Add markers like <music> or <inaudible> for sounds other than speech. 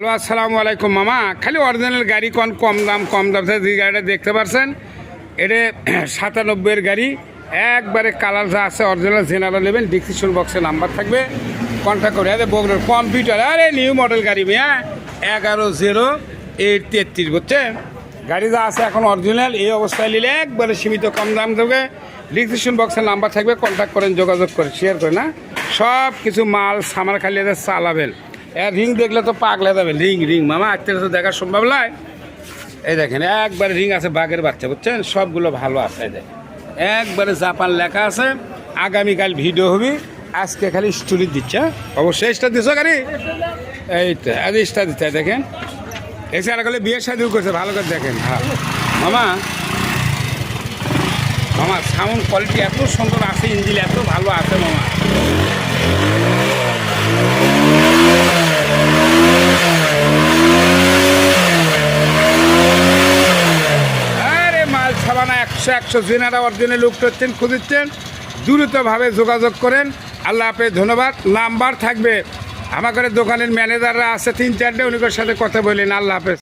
Hello, আসসালামু আলাইকুম, মামা। খালি অরিজিনাল গাড়ি কোন কম দাম কম দাম যে গাড়িটা দেখতে পাচ্ছেন এটা <clears throat> সাতানব্বইয়ের গাড়ি। একবারে কালার যা আছে অরিজিনাল জেনারেল নেবেন ডিসক্রিপশন বক্সে নাম্বার থাকবে। কন্ট্যাক্ট করে, আরে কম্পিউটার আরে নিউ মডেল গাড়ি মিয়া। এগারো জিরো এইট তেত্রিশ বুঝছে গাড়ি যা আছে এখন অরিজিনাল এই অবস্থায় নিলে একবারে সীমিত কম দাম দেবে ডিসক্রিপশন বক্সের নাম্বার থাকবে কন্ট্যাক্ট করেন, যোগাযোগ করে শেয়ার করে না। সব কিছু মাল, সামার খালি চালাবেন। এর রিং দেখলে তো পাগলে যাবে। রিং রিং মামা আজকে তো দেখা সম্ভব নয় এই দেখেন, একবারে রিং আছে বাঘের বাচ্চা, বুঝছেন? সবগুলো ভালো আছে, এই দেখেন। একবারে জাপান লেখা আছে, আগামীকাল ভিডিও হবে। আজকে খালি স্টোরি দিচ্ছে হ্যাঁ? অবশ্যই স্টার দিছো গাড়ি এই তো, আজ স্টার দিচ্ছে, দেখেন। এছাড়া গেলে বিয়ের শাদিও করছে, ভালো করে দেখেন। হ্যাঁ। মামা মামা সাউন্ড কোয়ালিটি এত সুন্দর আছে ইঞ্জিন এত ভালো আছে, মামা। মাল একশো একশো জিনারা অর্জনে লুক করছেন খুঁজছেন, দ্রুতভাবে যোগাযোগ করেন। আল্লাহ আপনার ধন্যবাদ। নাম্বার থাকবে। আমাদের দোকানের ম্যানেজাররা আছে, তিন চারটে উনিকের সাথে কথা বললেন। আল্লাহ হাফেজ।